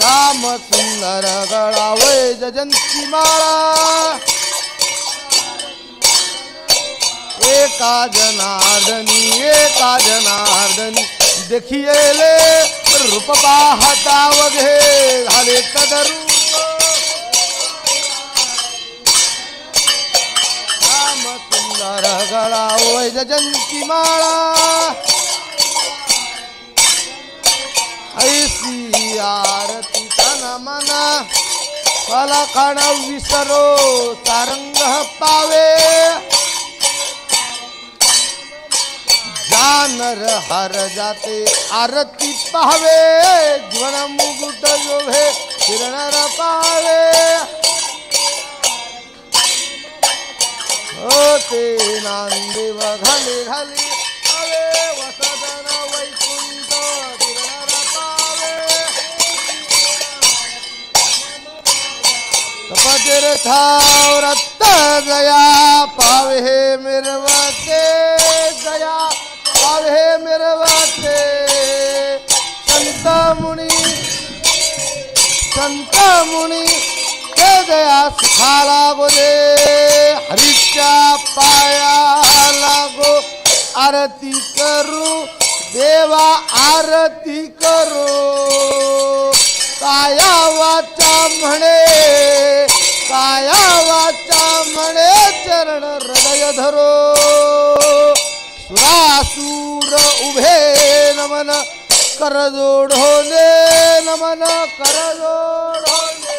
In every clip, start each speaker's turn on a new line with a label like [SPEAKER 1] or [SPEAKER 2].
[SPEAKER 1] श्याम सुंदर गळावय जयंती माळा. एका जनार्दनी एका जनार्दनी देखिले रूप पाहता वघे झाले तदरूप राम सुंदर गळा वै जयंती माळा. ऐसी आर मना मला विसरो तारंग पावे। जानर हर जाते आरती पाहावे। ज्वन मुकुट जोभे फिरणार पावे होते नांदेव घाले घाली आवे वसदन कपटेर ठाव रत्त गया पावे हे मिरवते गया पावे मिरवते। संत मुनी संत मुनी ते दया सुखाला बोले दे हरीच्या पाया लागो आरती करू देवा आरती करू। काया वाचा म्हणे काया वाचा म्हणे चरण हृदय धरो. सुरासूर उभे नमन करजोडोले नमन करजोडोले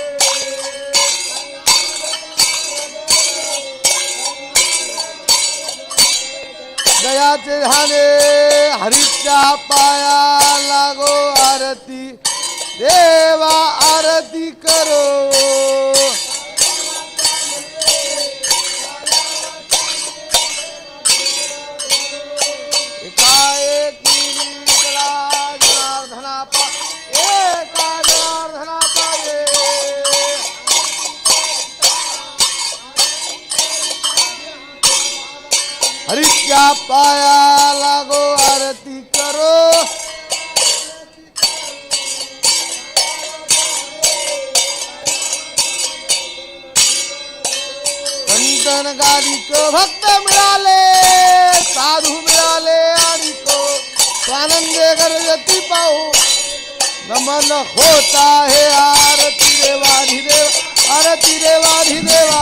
[SPEAKER 1] दयाचे झाले हरीच्या पाया लागो आरती. देवा आरती करो. एकाएकी पा पाया लागो आरती करो. कंचन भक्त मिळाले साधू मिळाले आणि तो स्वानंदे गरजती पाहू. नमन होत आहे आरती देवाधिदेव आरती देवा देवा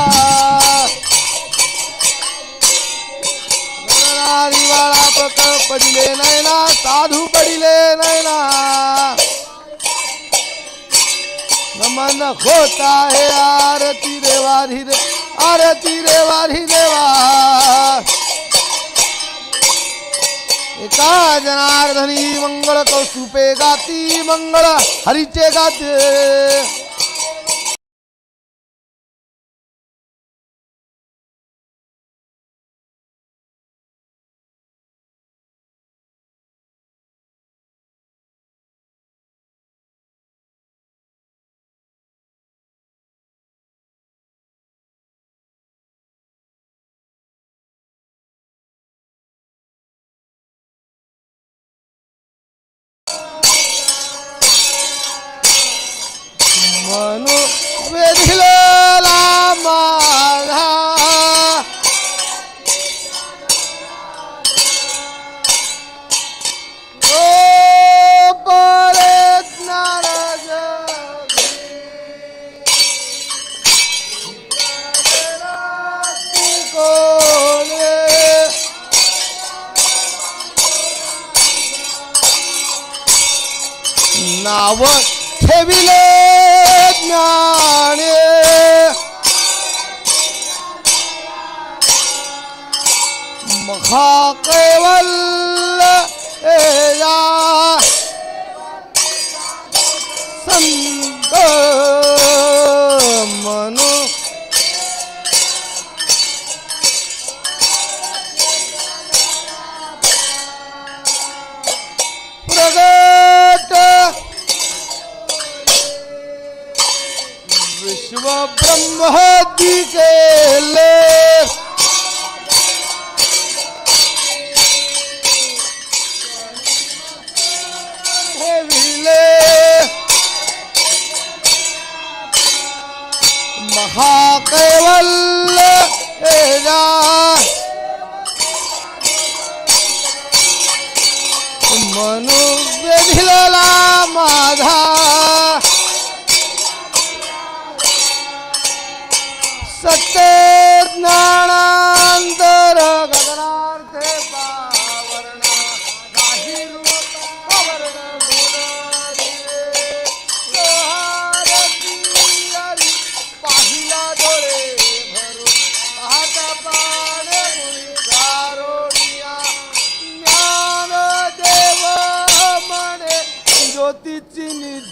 [SPEAKER 1] बाळा पक पडिले नैना साधू पडिले नैना मन होत है आरती देवाधिदेव आरती देवाधिदेवा एका जनार्दनी मंगळ कौस्तुपे गाती मंगळ हरीचे गाते. नाव ठेविले ज्ञाने मखा ठेविले. महाकैवल्य दिलेला माझा. सत्य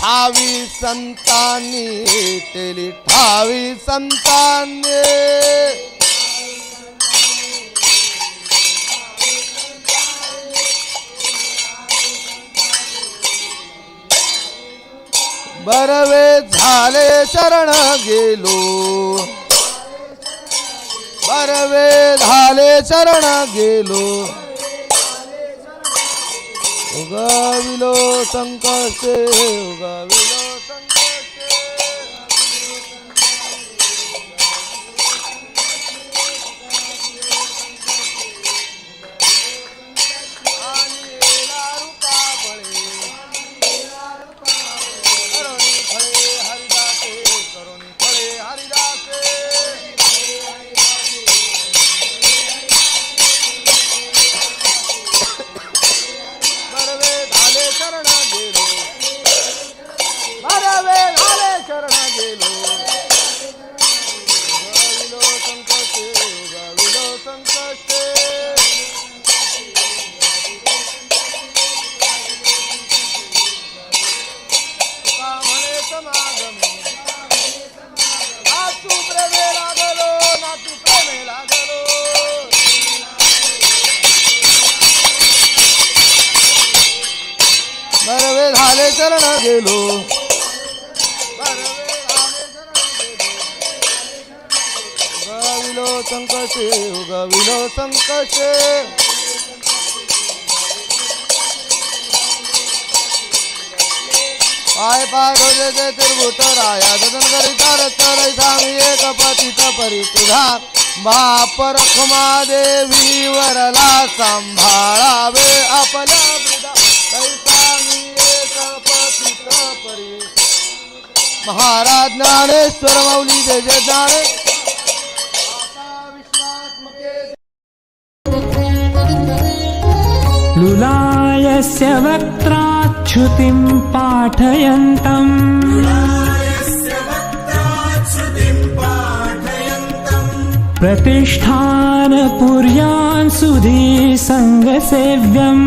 [SPEAKER 1] ठावी संतांनी तेली ठावी संतांनी. बरवे झाले शरण गेलो. बरवे झाले शरण गेलो. उगविलो संकटे उगविलो बरवे चरण गेलो गाविलो झाले चरण गेलो संकटे उगविलो संकटे. पाय पाय रोजे ते तिरबुट राया जतन करिता रचर स्वामी एक पतित परी तुझा बाप रखमा देवी वरला सांभाळावे आपल्या महाराज ज्ञानेश्वर माऊली जय जय ज्ञाने आता विश्वात्मके
[SPEAKER 2] लुलायस्य वक्त्राच्छुतिं पाठयन्तम्। प्रतिष्ठानपुर्यान् सुधी सङ्गसेव्यम्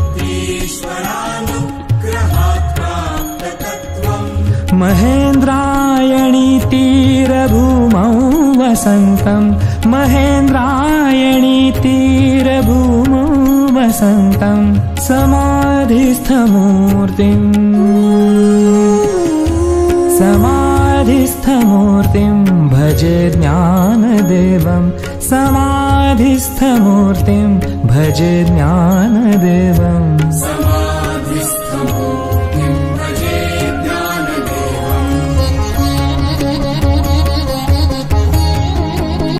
[SPEAKER 2] महेन्द्रायणी तीरभूमौ वसन्तम् महेन्द्रायणी तीरभूमौ वसन्तं समाधिस्थमूर्तिम्। समाधिस्थमूर्तिं भजे ज्ञानदेवं। समाधिस्थमूर्तिं भजे ज्ञानदेवम्